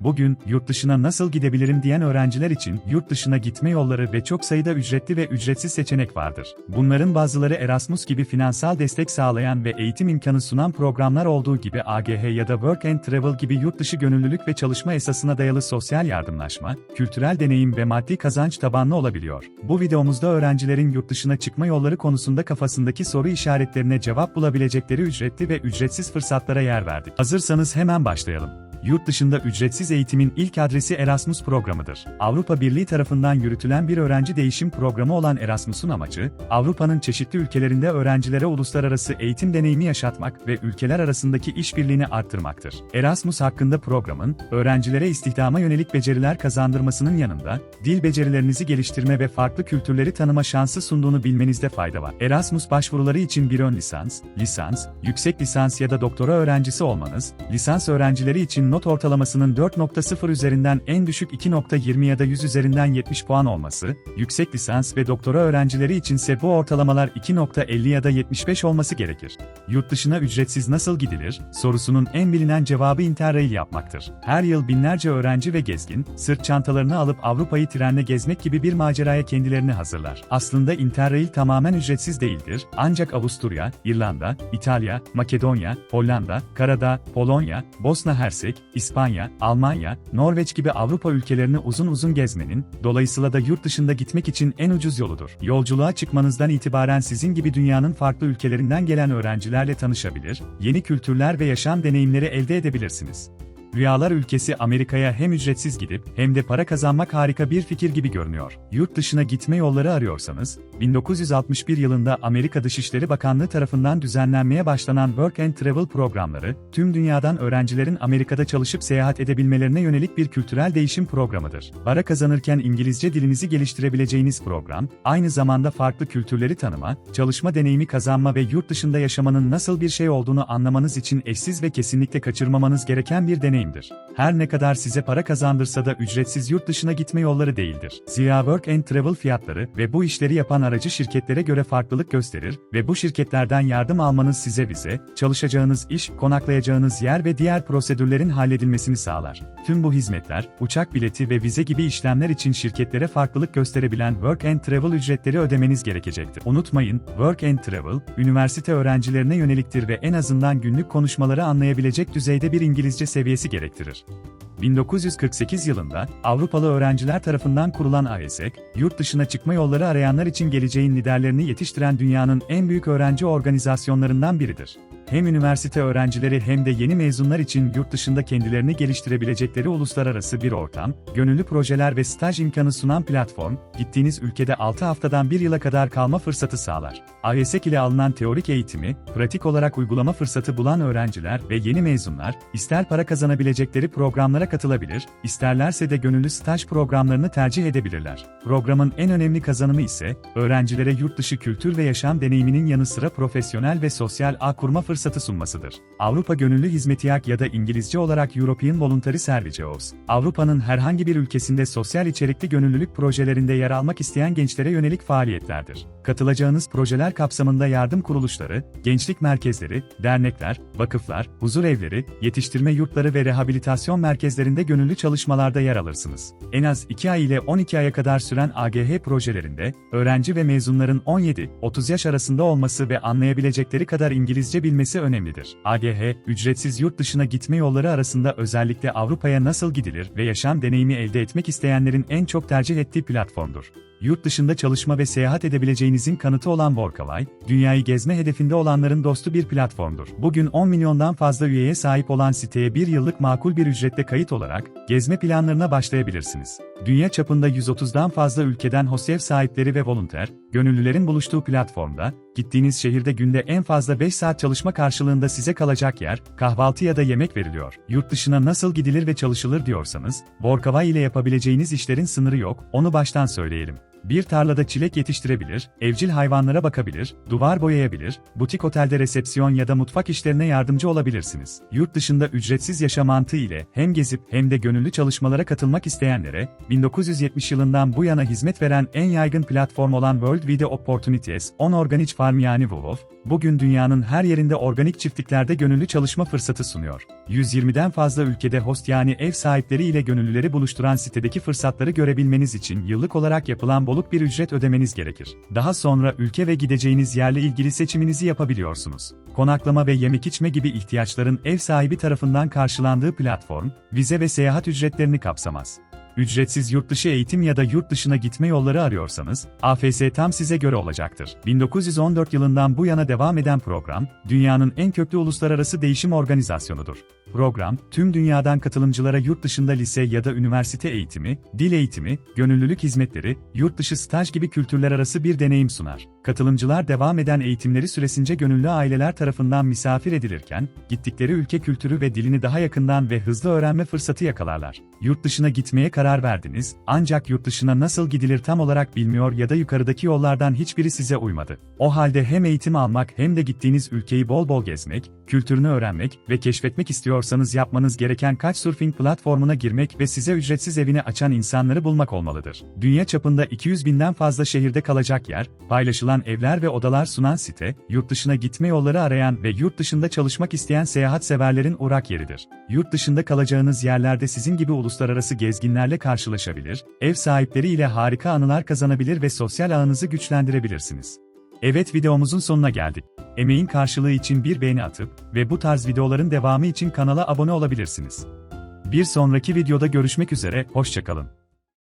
Bugün, yurt dışına nasıl gidebilirim diyen öğrenciler için yurt dışına gitme yolları ve çok sayıda ücretli ve ücretsiz seçenek vardır. Bunların bazıları Erasmus gibi finansal destek sağlayan ve eğitim imkanı sunan programlar olduğu gibi AGH ya da Work and Travel gibi yurt dışı gönüllülük ve çalışma esasına dayalı sosyal yardımlaşma, kültürel deneyim ve maddi kazanç tabanlı olabiliyor. Bu videomuzda öğrencilerin yurt dışına çıkma yolları konusunda kafasındaki soru işaretlerine cevap bulabilecekleri ücretli ve ücretsiz fırsatlara yer verdik. Hazırsanız hemen başlayalım. Yurt dışında ücretsiz eğitimin ilk adresi Erasmus programıdır. Avrupa Birliği tarafından yürütülen bir öğrenci değişim programı olan Erasmus'un amacı, Avrupa'nın çeşitli ülkelerinde öğrencilere uluslararası eğitim deneyimi yaşatmak ve ülkeler arasındaki işbirliğini arttırmaktır. Erasmus hakkında programın, öğrencilere istihdama yönelik beceriler kazandırmasının yanında, dil becerilerinizi geliştirme ve farklı kültürleri tanıma şansı sunduğunu bilmenizde fayda var. Erasmus başvuruları için bir ön lisans, lisans, yüksek lisans ya da doktora öğrencisi olmanız, lisans öğrencileri için not ortalamasının 4.0 üzerinden en düşük 2.20 ya da 100 üzerinden 70 puan olması, yüksek lisans ve doktora öğrencileri içinse bu ortalamalar 2.50 ya da 75 olması gerekir. Yurt dışına ücretsiz nasıl gidilir? Sorusunun en bilinen cevabı Interrail yapmaktır. Her yıl binlerce öğrenci ve gezgin, sırt çantalarını alıp Avrupa'yı trenle gezmek gibi bir maceraya kendilerini hazırlar. Aslında Interrail tamamen ücretsiz değildir, ancak Avusturya, İrlanda, İtalya, Makedonya, Hollanda, Karadağ, Polonya, Bosna Hersek, İspanya, Almanya, Norveç gibi Avrupa ülkelerini uzun uzun gezmenin, dolayısıyla da yurt dışında gitmek için en ucuz yoludur. Yolculuğa çıkmanızdan itibaren sizin gibi dünyanın farklı ülkelerinden gelen öğrencilerle tanışabilir, yeni kültürler ve yaşam deneyimleri elde edebilirsiniz. Rüyalar ülkesi Amerika'ya hem ücretsiz gidip hem de para kazanmak harika bir fikir gibi görünüyor. Yurt dışına gitme yolları arıyorsanız, 1961 yılında Amerika Dışişleri Bakanlığı tarafından düzenlenmeye başlanan Work and Travel programları, tüm dünyadan öğrencilerin Amerika'da çalışıp seyahat edebilmelerine yönelik bir kültürel değişim programıdır. Para kazanırken İngilizce dilinizi geliştirebileceğiniz program, aynı zamanda farklı kültürleri tanıma, çalışma deneyimi kazanma ve yurt dışında yaşamanın nasıl bir şey olduğunu anlamanız için eşsiz ve kesinlikle kaçırmamanız gereken bir deneyimdir. Her ne kadar size para kazandırsa da ücretsiz yurt dışına gitme yolları değildir. Zira Work and Travel fiyatları ve bu işleri yapan aracı şirketlere göre farklılık gösterir ve bu şirketlerden yardım almanız size vize, çalışacağınız iş, konaklayacağınız yer ve diğer prosedürlerin halledilmesini sağlar. Tüm bu hizmetler, uçak bileti ve vize gibi işlemler için şirketlere farklılık gösterebilen Work and Travel ücretleri ödemeniz gerekecektir. Unutmayın, Work and Travel, üniversite öğrencilerine yöneliktir ve en azından günlük konuşmaları anlayabilecek düzeyde bir İngilizce seviyesi gerektirir. 1948 yılında Avrupalı öğrenciler tarafından kurulan AESEC, yurt dışına çıkma yolları arayanlar için geleceğin liderlerini yetiştiren dünyanın en büyük öğrenci organizasyonlarından biridir. Hem üniversite öğrencileri hem de yeni mezunlar için yurt dışında kendilerini geliştirebilecekleri uluslararası bir ortam, gönüllü projeler ve staj imkanı sunan platform, gittiğiniz ülkede 6 haftadan 1 yıla kadar kalma fırsatı sağlar. AESEC ile alınan teorik eğitimi, pratik olarak uygulama fırsatı bulan öğrenciler ve yeni mezunlar, ister para kazanabilecekleri programlara katılabilir, isterlerse de gönüllü staj programlarını tercih edebilirler. Programın en önemli kazanımı ise, öğrencilere yurt dışı kültür ve yaşam deneyiminin yanı sıra profesyonel ve sosyal ağ kurma fırsatı sunmasıdır. Avrupa Gönüllü Hizmeti YAK ya da İngilizce olarak European Voluntary Services, Avrupa'nın herhangi bir ülkesinde sosyal içerikli gönüllülük projelerinde yer almak isteyen gençlere yönelik faaliyetlerdir. Katılacağınız projeler kapsamında yardım kuruluşları, gençlik merkezleri, dernekler, vakıflar, huzur evleri, yetiştirme yurtları ve rehabilitasyon merkezlerinde gönüllü çalışmalarda yer alırsınız. En az 2 ay ile 12 aya kadar süren AGH projelerinde, öğrenci ve mezunların 17-30 yaş arasında olması ve anlayabilecekleri kadar İngilizce bilmesi önemlidir. AGH, ücretsiz yurt dışına gitme yolları arasında özellikle Avrupa'ya nasıl gidilir ve yaşam deneyimi elde etmek isteyenlerin en çok tercih ettiği platformdur. Yurt dışında çalışma ve seyahat edebileceğinizin kanıtı olan Workaway, dünyayı gezme hedefinde olanların dostu bir platformdur. Bugün 10 milyondan fazla üyeye sahip olan siteye bir yıllık makul bir ücretle kayıt olarak, gezme planlarına başlayabilirsiniz. Dünya çapında 130'dan fazla ülkeden HOSEV sahipleri ve volunteer, gönüllülerin buluştuğu platformda, gittiğiniz şehirde günde en fazla 5 saat çalışma karşılığında size kalacak yer, kahvaltı ya da yemek veriliyor. Yurt dışına nasıl gidilir ve çalışılır diyorsanız, Workaway ile yapabileceğiniz işlerin sınırı yok, onu baştan söyleyelim. Bir tarlada çilek yetiştirebilir, evcil hayvanlara bakabilir, duvar boyayabilir, butik otelde resepsiyon ya da mutfak işlerine yardımcı olabilirsiniz. Yurt dışında ücretsiz yaşam mantığı ile hem gezip hem de gönüllü çalışmalara katılmak isteyenlere, 1970 yılından bu yana hizmet veren en yaygın platform olan World Video Opportunities on Organic Farm yani WWOF, bugün dünyanın her yerinde organik çiftliklerde gönüllü çalışma fırsatı sunuyor. 120'den fazla ülkede host yani ev sahipleri ile gönüllüleri buluşturan sitedeki fırsatları görebilmeniz için yıllık olarak yapılan boluk bir ücret ödemeniz gerekir. Daha sonra ülke ve gideceğiniz yerle ilgili seçiminizi yapabiliyorsunuz. Konaklama ve yemek içme gibi ihtiyaçların ev sahibi tarafından karşılandığı platform, vize ve seyahat ücretlerini kapsamaz. Ücretsiz yurt dışı eğitim ya da yurt dışına gitme yolları arıyorsanız, AFS tam size göre olacaktır. 1914 yılından bu yana devam eden program, dünyanın en köklü uluslararası değişim organizasyonudur. Program, tüm dünyadan katılımcılara yurt dışında lise ya da üniversite eğitimi, dil eğitimi, gönüllülük hizmetleri, yurt dışı staj gibi kültürler arası bir deneyim sunar. Katılımcılar devam eden eğitimleri süresince gönüllü aileler tarafından misafir edilirken, gittikleri ülke kültürü ve dilini daha yakından ve hızlı öğrenme fırsatı yakalarlar. Yurt dışına gitmeye karar verdiniz, ancak yurt dışına nasıl gidilir tam olarak bilmiyor ya da yukarıdaki yollardan hiçbiri size uymadı. O halde hem eğitim almak hem de gittiğiniz ülkeyi bol bol gezmek, kültürünü öğrenmek ve keşfetmek istiyorsanız yapmanız gereken Couchsurfing platformuna girmek ve size ücretsiz evini açan insanları bulmak olmalıdır. Dünya çapında 200 binden fazla şehirde kalacak yer, paylaşılan evler ve odalar sunan site, yurt dışına gitme yolları arayan ve yurt dışında çalışmak isteyen seyahat severlerin uğrak yeridir. Yurt dışında kalacağınız yerlerde sizin gibi uluslararası gezginlerle karşılaşabilir, ev sahipleri ile harika anılar kazanabilir ve sosyal ağınızı güçlendirebilirsiniz. Evet videomuzun sonuna geldik. Emeğin karşılığı için bir beğeni atıp ve bu tarz videoların devamı için kanala abone olabilirsiniz. Bir sonraki videoda görüşmek üzere, hoşçakalın.